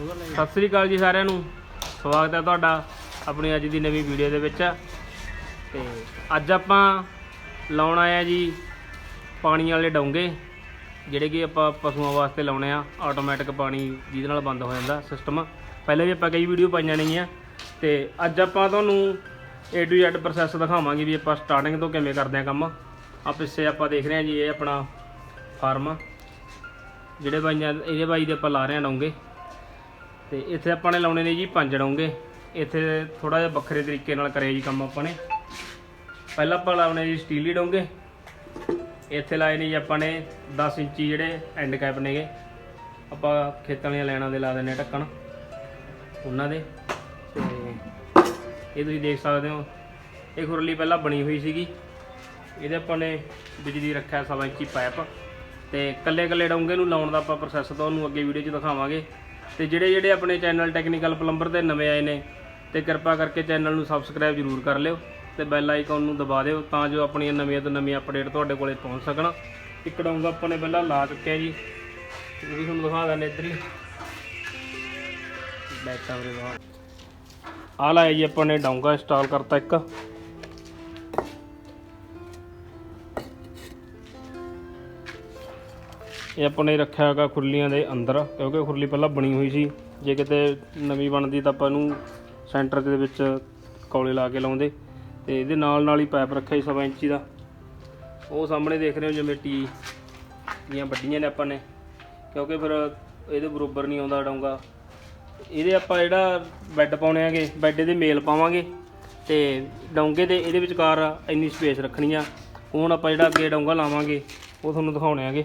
ਸਤਿ ਸ੍ਰੀ ਅਕਾਲ ਜੀ ਸਾਰਿਆਂ ਨੂੰ। ਸਵਾਗਤ ਹੈ ਤੁਹਾਡਾ ਆਪਣੀ ਅੱਜ ਦੀ ਨਵੀਂ ਵੀਡੀਓ ਦੇ ਵਿੱਚ। ਤੇ ਅੱਜ ਆਪਾਂ ਲਾਉਣ ਆਏ ਆ ਜੀ ਪਾਣੀ ਵਾਲੇ ਡੋਂਗੇ, ਜਿਹੜੇ ਕਿ ਆਪਾਂ ਪਸ਼ੂਆਂ ਵਾਸਤੇ ਲਾਉਣੇ ਆ। ਆਟੋਮੈਟਿਕ ਪਾਣੀ ਜਿਹਦੇ ਨਾਲ ਬੰਦ ਹੋ ਜਾਂਦਾ ਸਿਸਟਮ ਪਹਿਲਾਂ ਵੀ ਆਪਾਂ ਕਈ ਵੀਡੀਓ ਪਾਈਆਂ ਨੇਗੀਆਂ। ਤੇ ਅੱਜ ਆਪਾਂ ਤੁਹਾਨੂੰ A to Z ਪ੍ਰੋਸੈਸ ਦਿਖਾਵਾਂਗੇ ਵੀ ਆਪਾਂ ਸਟਾਰਟਿੰਗ ਤੋਂ ਕਿਵੇਂ ਕਰਦੇ ਆ ਕੰਮ। ਆ ਪਿੱਛੇ ਆਪਾਂ ਦੇਖ ਰਹੇ ਹਾਂ ਜੀ, ਇਹ ਆਪਣਾ ਫਾਰਮ ਜਿਹੜੇ ਬਾਈਆਂ ਇਹਦੇ ਬਾਈ ਦੇ ਆਪਾਂ ਲਾ ਰਹੇ ਆ ਡੋਂਗੇ। ਤੇ ਇੱਥੇ ਆਪਾਂ ਨੇ ਲਾਉਣੇ ਨੇ ਜੀ ਪੰਜ ਡੋਂਗੇ। ਇੱਥੇ ਥੋੜਾ ਜਿਹਾ ਵੱਖਰੇ ਤਰੀਕੇ ਨਾਲ ਕਰਿਆ ਜੀ ਕੰਮ ਆਪਾਂ ਨੇ। ਪਹਿਲਾਂ ਆਪਾਂ ਲਾਉਣੇ ਜੀ ਸਟੀਲੀ ਡੋਂਗੇ। ਇੱਥੇ ਲਾਏ ਨੇ ਜੀ ਆਪਾਂ ਨੇ 10 ਇੰਚੀ ਜਿਹੜੇ ਐਂਡ ਕੈਪ ਨੇਗੇ। ਆਪਾਂ ਖੇਤਾਂ ਵਾਲੀਆਂ ਲਾਈਨਾਂ ਦੇ ਲਾ ਦਿੰਨੇ ਆ ਢੱਕਣ। ਉਹਨਾਂ ਦੇ। ਤੇ ਇਹ ਤੁਸੀਂ ਦੇਖ ਸਕਦੇ ਹੋ। ਇਹ ਖੁਰਲੀ ਪਹਿਲਾਂ ਬਣੀ ਹੋਈ ਸੀਗੀ। ਇਹਦੇ ਆਪਾਂ ਨੇ ਬਿਜਲੀ ਰੱਖਿਆ ਸਵਾ ਇੰਚੀ ਪਾਈਪ ਤੇ ਕੱਲੇ ਕੱਲੇ ਡੋਂਗੇ ਨੂੰ ਲਾਉਣ ਦਾ ਆਪਾਂ ਪ੍ਰੋਸੈਸ ਤੁਹਾਨੂੰ ਅੱਗੇ ਵੀਡੀਓ 'ਚ ਦਿਖਾਵਾਂਗੇ। ਤੇ ਜਿਹੜੇ ਜਿਹੜੇ ਆਪਣੇ ਚੈਨਲ ਟੈਕਨੀਕਲ ਪਲੰਬਰ ਦੇ ਨਵੇਂ ਆਏ ਨੇ, ਤੇ ਕਿਰਪਾ ਕਰਕੇ ਚੈਨਲ ਨੂੰ ਸਬਸਕ੍ਰਾਈਬ ਜ਼ਰੂਰ ਕਰ ਲਿਓ ਤੇ ਬੈਲ ਆਈਕਨ ਨੂੰ ਦਬਾ ਦਿਓ ਤਾਂ ਜੋ ਆਪਣੀਆਂ ਨਵੀਆਂ ਤੋਂ ਨਵੀਆਂ ਅਪਡੇਟ ਤੁਹਾਡੇ ਕੋਲੇ ਪਹੁੰਚ ਸਕਣ। ਇੱਕ ਡੋਂਗਾ ਆਪਾਂ ਨੇ ਪਹਿਲਾਂ ਲਾ ਚੁੱਕਿਆ ਜੀ। ਇਹ ਵੀ ਤੁਹਾਨੂੰ ਦਿਖਾ ਦਿੰਦੇ ਇੱਧਰ ਹੀ। ਬੈਕ ਕੈਮਰੇ ਦਾ ਆ ਲਾਇਆ ਜੀ ਆਪਾਂ ਨੇ ਡੋਂਗਾ ਇੰਸਟਾਲ ਕਰਤਾ ਇੱਕ। ਇਹ ਆਪਾਂ ਨੇ ਰੱਖਿਆ ਹੈਗਾ ਖੁਰਲੀਆਂ ਦੇ ਅੰਦਰ, ਕਿਉਂਕਿ ਖੁਰਲੀ ਪਹਿਲਾਂ ਬਣੀ ਹੋਈ ਸੀ। ਜੇ ਕਿਤੇ ਨਵੀਂ ਬਣਦੀ ਤਾਂ ਆਪਾਂ ਇਹਨੂੰ ਸੈਂਟਰ ਦੇ ਵਿੱਚ ਕੌਲੇ ਲਾ ਕੇ ਲਾਉਂਦੇ। ਤੇ ਇਹਦੇ ਨਾਲ ਨਾਲ ਹੀ ਪਾਈਪ ਰੱਖਿਆ ਸੀ ਸਵਾ ਇੰਚੀ ਦਾ। ਉਹ ਸਾਹਮਣੇ ਦੇਖ ਰਹੇ ਹੋ ਜਿਵੇਂ ਟੀ ਦੀਆਂ ਵੱਡੀਆਂ ਨੇ ਆਪਾਂ ਨੇ। ਕਿਉਂਕਿ ਫਿਰ ਇਹਦੇ ਬਰੋਬਰ ਨਹੀਂ ਆਉਂਦਾ ਡੋਂਗਾ ਇਹਦੇ ਆਪਾਂ ਜਿਹੜਾ ਬੈੱਡ ਪਾਉਣੇ ਆਗੇ ਬੈੱਡ ਦੇ ਮੇਲ ਪਾਵਾਂਗੇ। ਤੇ ਡੋਂਗੇ ਦੇ ਇਹਦੇ ਵਿਚਕਾਰ ਇੰਨੀ ਸਪੇਸ ਰੱਖਣੀ ਆ। ਹੁਣ ਆਪਾਂ ਜਿਹੜਾ ਅੱਗੇ ਡੋਂਗਾ ਲਾਵਾਂਗੇ, ਉਹ ਤੁਹਾਨੂੰ ਦਿਖਾਉਣੇ ਆਗੇ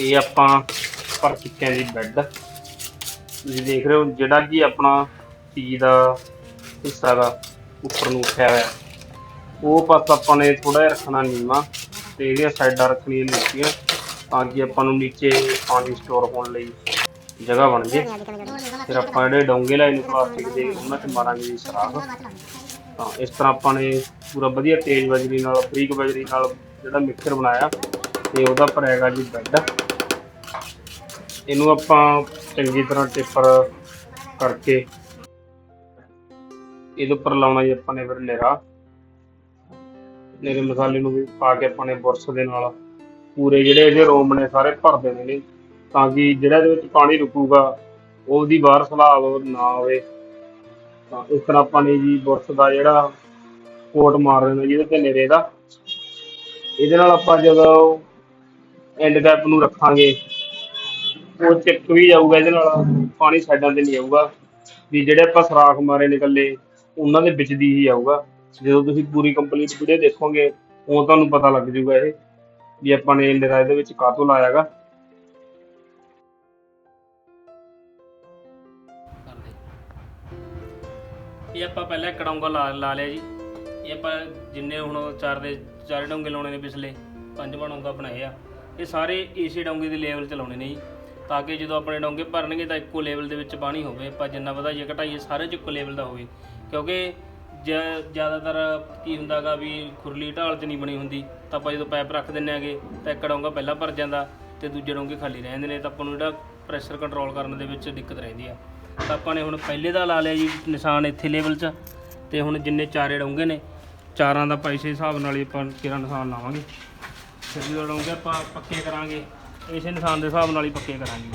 ਇਹ ਆਪਾਂ ਪਰ ਚੁੱਕਿਆ ਜੀ ਬੈੱਡ ਤੁਸੀਂ ਦੇਖ ਰਹੇ ਹੋ ਜਿਹੜਾ ਕਿ ਆਪਣਾ ਟੀ ਦਾ ਹਿੱਸਾ ਦਾ ਉੱਪਰ ਨੂੰ ਉੱਠਿਆ ਹੋਇਆ। ਉਹ ਪਾਸਾ ਆਪਾਂ ਨੇ ਥੋੜਾ ਜਿਹਾ ਰੱਖਣਾ ਨੀਵਾਂ ਤੇ ਇਹਦੀਆਂ ਸਾਈਡਾਂ ਰੱਖਣੀਆਂ ਨੀਚੀਆਂ ਤਾਂ ਕਿ ਆਪਾਂ ਨੂੰ ਨੀਚੇ ਪਾਣੀ ਸਟੋਰ ਹੋਣ ਲਈ ਜਗ੍ਹਾ ਬਣ ਜੇ। ਫਿਰ ਆਪਾਂ ਜਿਹੜੇ ਡੋਂਗੇ ਲਾਏ ਨੇ ਪਲਾਸਟਿਕ ਦੇ ਉਹਨਾਂ 'ਚ ਮਾਰਾਂਗੇ ਜੀ ਸਰਾਖ ਤਾਂ ਇਸ ਤਰ੍ਹਾਂ ਆਪਾਂ ਨੇ ਪੂਰਾ ਵਧੀਆ ਤੇਜ਼ ਬਜਰੀ ਨਾਲ, ਬਰੀਕ ਬਜਰੀ ਨਾਲ ਜਿਹੜਾ ਮਿਕਸਰ ਬਣਾਇਆ ਤੇ ਉਹਦਾ ਭਰਿਆਗਾ ਜੀ ਬੈੱਡ ਇਹਨੂੰ ਆਪਾਂ ਚੰਗੀ ਤਰ੍ਹਾਂ ਟਿੱਪਰ ਕਰਕੇ ਇਹਦੇ ਉੱਪਰ ਲਾਉਣਾ ਜੀ ਆਪਾਂ ਨੇ ਫਿਰ ਨੇਰਾ। ਨੇਰੇ ਮਸਾਲੇ ਨੂੰ ਵੀ ਪਾ ਕੇ ਆਪਾਂ ਨੇ ਬੁਰਸ਼ ਦੇ ਨਾਲ ਪੂਰੇ ਜਿਹੜੇ ਇਹਦੇ ਰੋਮ ਨੇ ਸਾਰੇ ਭਰ ਦੇਣੇ ਨੇ ਤਾਂ ਕਿ ਜਿਹੜਾ ਇਹਦੇ ਵਿੱਚ ਪਾਣੀ ਰੁਕੂਗਾ, ਉਹਦੀ ਬਾਹਰ ਸਲਾਬ ਨਾ ਹੋਵੇ ਤਾਂ ਇਸ ਤਰ੍ਹਾਂ ਆਪਾਂ ਨੇ ਜੀ ਬੁਰਸ਼ ਦਾ ਜਿਹੜਾ ਕੋਟ ਮਾਰ ਦੇਣਾ ਜਿਹਦੇ ਤੇ ਨੇਰੇ ਦਾ। ਇਹਦੇ ਨਾਲ ਆਪਾਂ ਜਦੋਂ ਐਂਡ ਕੈਪ ਨੂੰ ਰੱਖਾਂਗੇ ਉਹ ਚਿੱਕ ਵੀ ਜਾਊਗਾ ਇਹਦੇ ਨਾਲ, ਪਾਣੀ ਸਾਈਡਾਂ ਤੇ ਨਹੀਂ ਆਊਗਾ। ਵੀ ਜਿਹੜੇ ਆਪਾਂ ਸਰਾਖ ਮਾਰੇ ਨੇ ਇਕੱਲੇ ਉਹਨਾਂ ਦੇ ਵਿੱਚ ਦੀ ਹੀ ਆਊਗਾ। ਜਦੋਂ ਤੁਸੀਂ ਪੂਰੀ ਕੰਪਲੀਟ ਵੀਡੀਓ ਦੇਖੋਗੇ ਉਹ ਤੁਹਾਨੂੰ ਪਤਾ ਲੱਗ ਜਾਊਗਾ ਇਹ, ਵੀ ਆਪਾਂ ਨੇ ਨਿਰਾ ਇਹਦੇ ਵਿੱਚ ਕਾਹਤੋਂ ਲਾਇਆਗਾ ਇਹ ਆਪਾਂ ਪਹਿਲਾਂ ਇੱਕ ਡੋਂਗਾ ਲਾ ਲਾ ਲਿਆ ਜੀ। ਇਹ ਆਪਾਂ ਜਿੰਨੇ ਹੁਣ ਚਾਰ ਦੇ, ਚਾਰੇ ਡੋਂਗੇ ਲਾਉਣੇ ਨੇ ਪਿਛਲੇ ਪੰਜ ਡੋਂਗਾ ਬਣਾਏ ਆ ਇਹ ਸਾਰੇ ਏਸੀ ਡੋਂਗੇ ਦੇ ਲੈਵਲ ਚ ਲਾਉਣੇ ਨੇ ਜੀ। ਤਾਂ ਕਿ ਜਦੋਂ ਆਪਣੇ ਡੋਂਗੇ ਭਰਨਗੇ ਤਾਂ ਇੱਕੋ ਲੈਵਲ ਦੇ ਵਿੱਚ ਪਾਣੀ ਹੋਵੇ। ਆਪਾਂ ਜਿੰਨਾ ਵਧਾਈਏ ਘਟਾਈਏ, ਸਾਰੇ ਚ ਇੱਕੋ ਲੈਵਲ ਦਾ ਹੋਵੇ। ਕਿਉਂਕਿ ਜ- ਜ਼ਿਆਦਾਤਰ ਕੀ ਹੁੰਦਾਗਾ ਵੀ ਖੁਰਲੀ ਢਾਲ 'ਚ ਨਹੀਂ ਬਣੀ ਹੁੰਦੀ। ਤਾਂ ਆਪਾਂ ਜਦੋਂ ਪਾਈਪ ਰੱਖ ਦਿੰਨੇ ਆਗੇ ਤਾਂ ਇੱਕ ਡੋਂਗਾ ਪਹਿਲਾਂ ਭਰ ਜਾਂਦਾ ਤੇ ਦੂਜੇ ਡੋਂਗੇ ਖਾਲੀ ਰਹਿ ਜਾਂਦੇ ਨੇ। ਤਾਂ ਆਪਾਂ ਨੂੰ ਜਿਹੜਾ ਪ੍ਰੈਸ਼ਰ ਕੰਟਰੋਲ ਕਰਨ ਦੇ ਵਿੱਚ ਦਿੱਕਤ ਰਹਿੰਦੀ ਆ। ਤਾਂ ਆਪਾਂ ਨੇ ਹੁਣ ਪਹਿਲੇ ਦਾ ਲਾ ਲਿਆ ਜੀ ਨਿਸ਼ਾਨ ਇੱਥੇ ਲੈਵਲ 'ਚ। ਤੇ ਹੁਣ ਜਿੰਨੇ ਚਾਰੇ ਡੋਂਗੇ ਨੇ, ਚਾਰਾਂ ਦਾ ਪੈਸੇ ਹਿਸਾਬ ਨਾਲ ਹੀ ਆਪਾਂ ਕਿਹੜਾ ਨਿਸ਼ਾਨ ਲਾਵਾਂਗੇ। ਫਿਰ ਜਦੋਂ ਡੋਂਗੇ ਆਪਾਂ ਪੱਕੇ ਕਰਾਂਗੇ ਇਸੇ ਨਿਸ਼ਾਨ ਦੇ ਹਿਸਾਬ ਨਾਲ ਹੀ ਪੱਕੇ ਕਰਾਂਗੇ।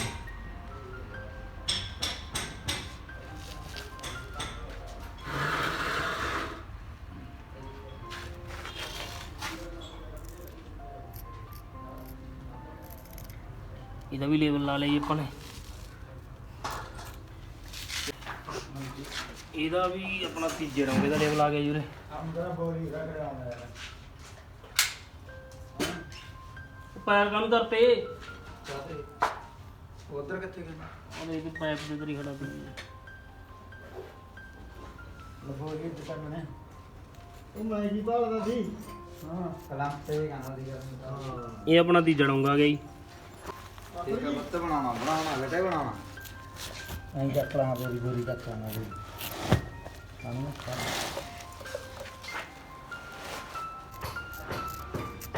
ਇਹਦਾ ਵੀ ਲੇਬਲ ਲਾ ਲਈਏ ਆਪਾਂ ਨੇ। ਇਹਦਾ ਵੀ ਆਪਣਾ ਤੀਜੇ ਰੰਗ ਦਾ ਲੇਬਲ ਆ ਗਿਆ ਜੂਰੇ ਪੈਰ ਕਾਹਨੂੰ ਕਰਤੇ ਉਧਰ ਕਿੱਥੇ ਗਿਆ ਉਹਦੇ ਵੀ ਪਾਈਪ ਦੇ ਤਰੀ ਖੜਾ ਪਈ ਲਬੋਰੀ ਦੁਕਾਨ ਨੇ ਉਹ ਮੈਂ ਜੀ ਭਾਲਦਾ ਸੀ। ਹਾਂ ਕਲਮ ਤੇ ਕਹਿੰਦਾ ਸੀ ਹਾਂ। ਇਹ ਆਪਣਾ ਤੀਜਾ ਰੰਗ ਆ ਗਿਆ ਜੀ। ਠੀਕ ਹੈ ਮੱਤ ਬਣਾਉਣਾ ਬਣਾਉਣਾ ਗੱਡੇ ਬਣਾਉਣਾ। ਐਂ ਚੱਕਣਾ ਬੋਰੀ ਬੋਰੀ ਚੱਕਣਾ ਬੋਰੀ ਸਾਨੂੰ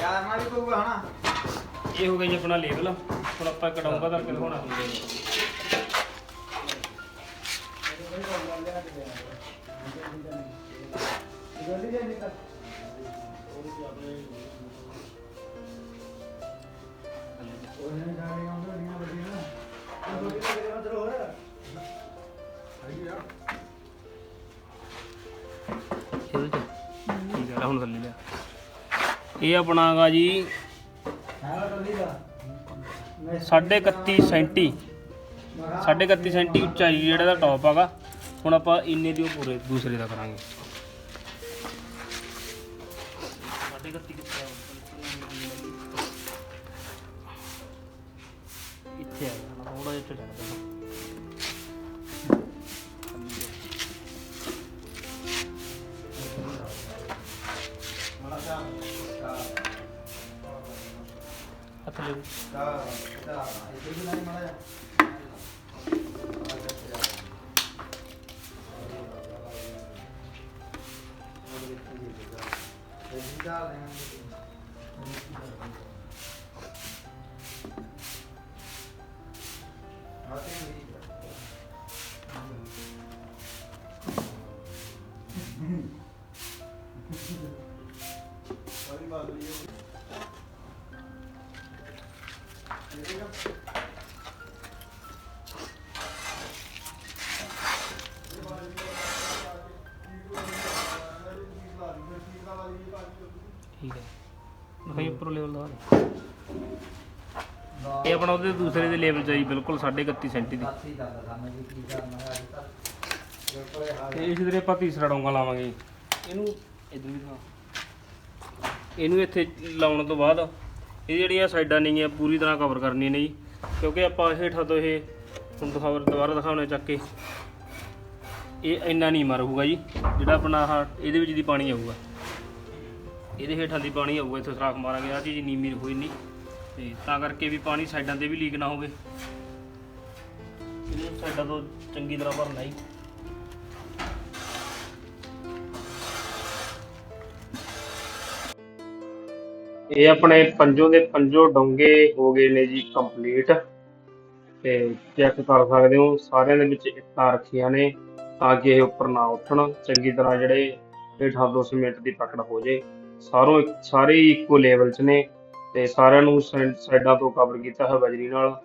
ਯਾਰ ਮਾਰੀ ਪਊਗਾ ਹਨਾ? ਇਹ ਹੋ ਗਿਆ ਜੀ ਆਪਣਾ ਲੇਬਲ ਹੁਣ ਆਪਾਂ ਕਟਾਉਂਗਾ ਕਰਕੇ ਦਿਖਾਉਣਾ ਹੁੰਦਾ ਉਹਨੇ ਗਾੜੀ ਆਉਂਦਾ ਦੀਆਂ ਵੱਡੀਆਂ ਨਾ ਬੋਰੀ ਦਾ ਕਿਹੜਾ ਮਤਲਬ ਹੋਰ ਹੈਗੀ ਆ ਇਹਦੇ ਚ ਠੀਕ ਹੈ ਲੈ ਹੁਣ ਥੱਲੇ ਲਿਆ। ਇਹ ਆਪਣਾ ਜੀ ਹਾਂ ਕੱਲੀ ਦਾ 31 ਸੈਂਟੀ 31 ਸੈਂਟੀ ਉਚਾਈ ਜਿਹੜਾ ਦਾ ਟੌਪ ਹੈਗਾ। ਹੁਣ ਆਪਾਂ ਇੰਨੇ ਦੀ ਉਹ ਪੂਰੇ ਦੂਸਰੇ ਦਾ ਕਰਾਂਗੇ। 31 ਕਿੱਥੇ ਆ ਇੱਥੇ ਆ ਥੋੜਾ ਜਿਹਾ ਚੱਲ ਜਾਣਾ। ਹੱਥ ਲੈ ਦਿਖਾਈ ਉੱਪਰ ਲੈਵਲ ਦਾ ਇਹ ਆਪਣਾ ਉਹਦੇ ਦੂਸਰੇ ਦੇ ਲੈਵਲ ਚ ਆਈ ਬਿਲਕੁਲ 31.5 ਸੈਂਟੀ ਦੀ। ਤੇ ਇਸ ਦੇ ਆਪਾਂ ਤੀਸਰਾ ਡੋਂਗਾ ਲਾਵਾਂਗੇ। ਇਹਨੂੰ ਇਧਰ ਵੀ ਦਿਖਾ। ਇਹਨੂੰ ਇੱਥੇ ਲਾਉਣ ਤੋਂ ਬਾਅਦ ਇਹ ਜਿਹੜੀਆਂ ਸਾਈਡਾਂ ਨੇਗੀਆਂ ਪੂਰੀ ਤਰ੍ਹਾਂ ਕਵਰ ਕਰਨੀਆਂ ਨੇ ਜੀ। ਕਿਉਂਕਿ ਆਪਾਂ ਹੇਠਾਂ ਤੋਂ ਇਹ ਹੁਣ ਦਿਖਾਵਰ ਦੁਬਾਰਾ ਦਿਖਾਉਣੇ ਚੱਕ ਕੇ। ਇਹ ਇੰਨਾ ਨਹੀਂ ਮਾਰੂਗਾ ਜੀ ਜਿਹੜਾ ਆਪਣਾ ਇਹਦੇ ਵਿੱਚ ਦੀ ਪਾਣੀ ਆਊਗਾ। ਇਹਦੇ ਹੇਠਾਂ ਦੀ ਪਾਣੀ ਆਊਗਾ, ਇੱਥੇ ਸਰਾਖ ਮਾਰਾਂਗੇ ਆ ਚੀਜ਼ ਨੀਵੀਂ ਹੋਈ ਨਹੀਂ। ਤੇ ਤਾਂ ਕਰਕੇ ਵੀ ਪਾਣੀ ਸਾਈਡਾਂ ਤੇ ਵੀ ਲੀਕ ਨਾ ਹੋਵੇ। ਇਹਨੂੰ ਸਾਈਡਾਂ ਤੋਂ ਚੰਗੀ ਤਰ੍ਹਾਂ ਭਰਨਾ ਜੀ ਇਹ ਆਪਣੇ ਪੰਜੋਂ ਦੇ ਪੰਜੋ ਡੋਂਗੇ ਹੋ ਗਏ ਨੇ ਜੀ ਕੰਪਲੀਟ ਤੇ ਚੈੱਕ ਕਰ ਸਕਦੇ ਹੋ, ਸਾਰਿਆਂ ਦੇ ਵਿੱਚ ਇੱਟਾਂ ਰੱਖੀਆਂ ਨੇ, ਤਾਂ ਕਿ ਇਹ ਉੱਪਰ ਨਾ ਉੱਠਣ। ਚੰਗੀ ਤਰ੍ਹਾਂ ਜਿਹੜੇ ਹੇਠਾਂ ਤੋਂ ਸੀਮੈਂਟ ਦੀ ਪਕੜ ਹੋ ਜੇ। ਸਾਰੋਂ ਇੱਕ- ਸਾਰੇ ਹੀ ਇੱਕੋ ਲੈਵਲ 'ਚ ਨੇ ਤੇ ਸਾਰਿਆਂ ਨੂੰ ਸਾਈਡ- ਸਾਈਡਾਂ ਤੋਂ ਕਵਰ ਕੀਤਾ ਹੈ ਬਜਰੀ ਨਾਲ।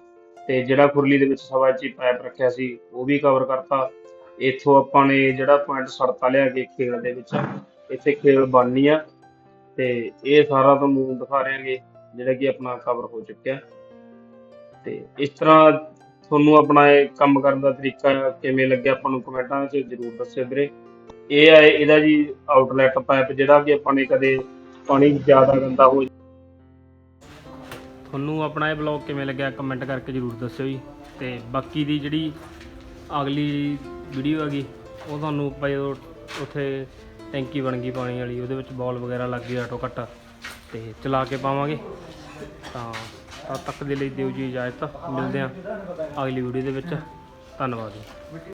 ਤੇ ਜਿਹੜਾ ਖੁਰਲੀ ਦੇ ਵਿੱਚ ਸਵਾ ਇੰਚੀ ਪਾਈਪ ਰੱਖਿਆ ਸੀ, ਉਹ ਵੀ ਕਵਰ ਕਰਤਾ। ਇੱਥੋਂ ਆਪਾਂ ਨੇ ਜਿਹੜਾ ਪੁਆਇੰਟ ਸੜਤਾ ਲਿਆ ਕੇ ਖੇਲ ਦੇ ਵਿੱਚ, ਇੱਥੇ ਖੇਲ ਬਣਨੀ ਆ। ਤੇ ਇਹ ਸਾਰਾ ਤੁਹਾਨੂੰ ਦਿਖਾ ਰਹੇ ਜਿਹੜਾ ਕਿ ਆਪਣਾ ਕਵਰ ਹੋ ਚੁੱਕਿਆ। ਤੇ ਇਸ ਤਰ੍ਹਾਂ ਤੁਹਾਨੂੰ ਆਪਣਾ ਇਹ ਕੰਮ ਕਰਨ ਦਾ ਤਰੀਕਾ ਕਿਵੇਂ ਲੱਗਿਆ, ਆਪਾਂ ਨੂੰ ਕਮੈਂਟਾਂ ਵਿੱਚ ਜ਼ਰੂਰ ਦੱਸਿਓ ਵੀਰੇ। ਇਹ ਹੈ ਇਹਦਾ ਜੀ ਆਊਟਲੈਟ ਪਾਈਪ ਜਿਹੜਾ ਕਿ ਆਪਾਂ ਨੇ ਕਦੇ ਪਾਣੀ ਜ਼ਿਆਦਾ ਗੰਦਾ ਹੋ ਤੁਹਾਨੂੰ ਆਪਣਾ ਇਹ ਬਲੌਗ ਕਿਵੇਂ ਲੱਗਿਆ ਕਮੈਂਟ ਕਰਕੇ ਜ਼ਰੂਰ ਦੱਸਿਓ ਜੀ। ਤੇ ਬਾਕੀ ਦੀ ਜਿਹੜੀ ਅਗਲੀ ਵੀਡੀਓ ਹੈਗੀ, ਉਹ ਤੁਹਾਨੂੰ ਭਾਈ ਉੱਥੇ ਟੈਂਕੀ ਬਣ ਗਈ ਪਾਣੀ ਵਾਲੀ, ਉਹਦੇ ਵਿੱਚ ਬੋਲ ਵਗੈਰਾ ਲੱਗ ਗਈ ਆਟੋ ਕੱਟ ਤੇ ਚਲਾ ਕੇ ਪਾਵਾਂਗੇ। ਤਾਂ ਤਦ ਤੱਕ ਦੇ ਲਈ ਦਿਓ ਜੀ ਇਜਾਜ਼ਤ। ਮਿਲਦੇ ਹਾਂ ਅਗਲੀ ਵੀਡੀਓ ਦੇ ਵਿੱਚ। ਧੰਨਵਾਦ ਜੀ।